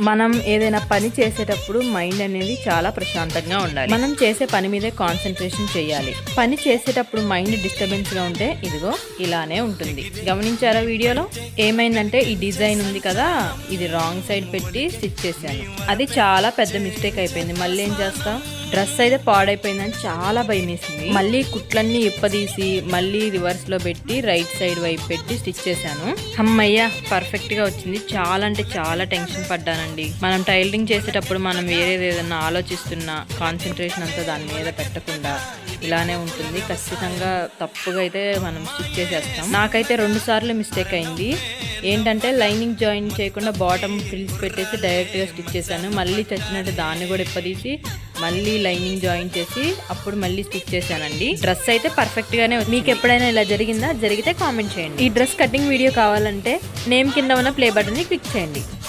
మనం ఏదైనా పని చేసేటప్పుడు మైండ్ అనేది చాలా ప్రశాంతంగా ఉండాలి. మనం చేసే పని మీదే కాన్సన్ట్రేషన్ చేయాలి. పని చేసేటప్పుడు మైండ్ డిస్టర్బెన్స్గా ఉంటే ఇదిగో ఇలానే ఉంటుంది. గమనించారా వీడియోలో? ఏమైందంటే ఈ డిజైన్ ఉంది కదా ఇది రాంగ్ సైడ్ పెట్టి స్టిచ్ చేశాను. అది చాలా పెద్ద మిస్టేక్ అయిపోయింది. మళ్ళీ ఏం చేస్తాం డ్రెస్ అయితే పాడైపోయిందని చాలా భయం వేసింది మళ్ళీ కుట్లన్నీ ఇప్పదీసి మళ్ళీ రివర్స్లో పెట్టి రైట్ సైడ్ వైపు పెట్టి స్టిచ్ చేశాను. అమ్మయ్య పర్ఫెక్ట్గా వచ్చింది. చాలా అంటే చాలా టెన్షన్ పడ్డానండి. మనం టైలరింగ్ చేసేటప్పుడు మనం వేరేది ఏదైనా ఆలోచిస్తున్నా కాన్సన్ట్రేషన్ అంతా దాని మీద పెట్టకుండా ఇలానే ఉంటుంది. ఖచ్చితంగా తప్పుగా అయితే మనం స్టిచ్ చేసేస్తాం. నాకైతే రెండు సార్లు మిస్టేక్ అయింది. ఏంటంటే లైనింగ్ జాయిన్ చేయకుండా బాటమ్ ఫ్రిల్స్ పెట్టేసి డైరెక్ట్గా స్టిచ్ చేశాను. మళ్ళీ చచ్చినట్టు దాన్ని కూడా ఇప్పదీసి మళ్ళీ లైనింగ్ జాయిన్ చేసి అప్పుడు మళ్ళీ స్టిచ్ చేశానండి. డ్రెస్ అయితే పర్ఫెక్ట్గానే మీకు ఎప్పుడైనా ఇలా జరిగిందా? జరిగితే కామెంట్ చేయండి. ఈ డ్రెస్ కటింగ్ వీడియో కావాలంటే నేమ్ కింద ఉన్న ప్లే బటన్ని క్లిక్ చేయండి.